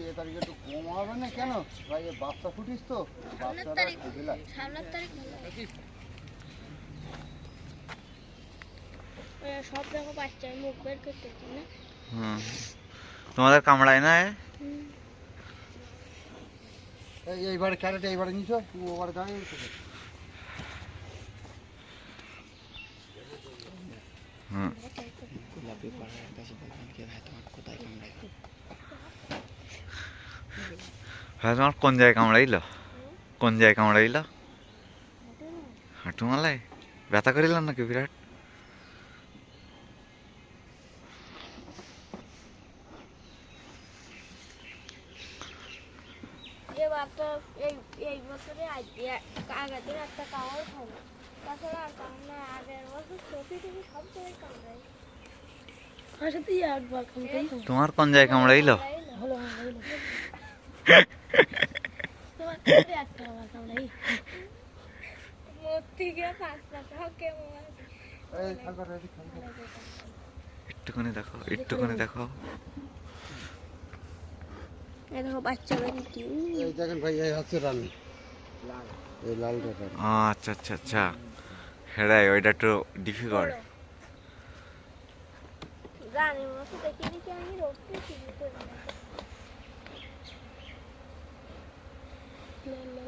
এ তারিখে একটু কম হবে না কেন? ভাই এ বাচ্চা ফুটিস তো। বাচ্চারা তারিখ বুঝলা সামনের তারিখ ভালো ওই সব দেখো বাচ্চার মুখ বের করতেছে না। হুম। তোমাদের কামড়ায় না এইবারে ক্যারেট এইবারে নিছ? ওবারে দাঁড়িয়ে হুম। গোলাপি পাড়ার কাছে বলবেন কি ভাই তোমার কোথায় কামড়ায়। ভাই তোমার কোন জায়গায় কামড়াইল কোন জায়গায় কামড়াইল হাঁটু মালায় ব্যথা করিলাম নাকি বিরাট এই এই বছরে আগে- একটা কামড় খাব তাছাড়া আর কামড় না আগের বছর সত্যি থেকে সব জায়গায় কামড়াই আচ্ছা তুই একবার কামড়াই তোমার কোন জায়গায় কামড়াইল একটুখানি দেখো একটুখানি দেখো। এই দেখো বাচ্চাদের কি এই দেখেন ভাই এই হচ্ছে রানী। এই লালটা আচ্ছা আচ্ছা আচ্ছা। হেরাই ওইটা একটু ডিফিকাল্ট দেখিনি কি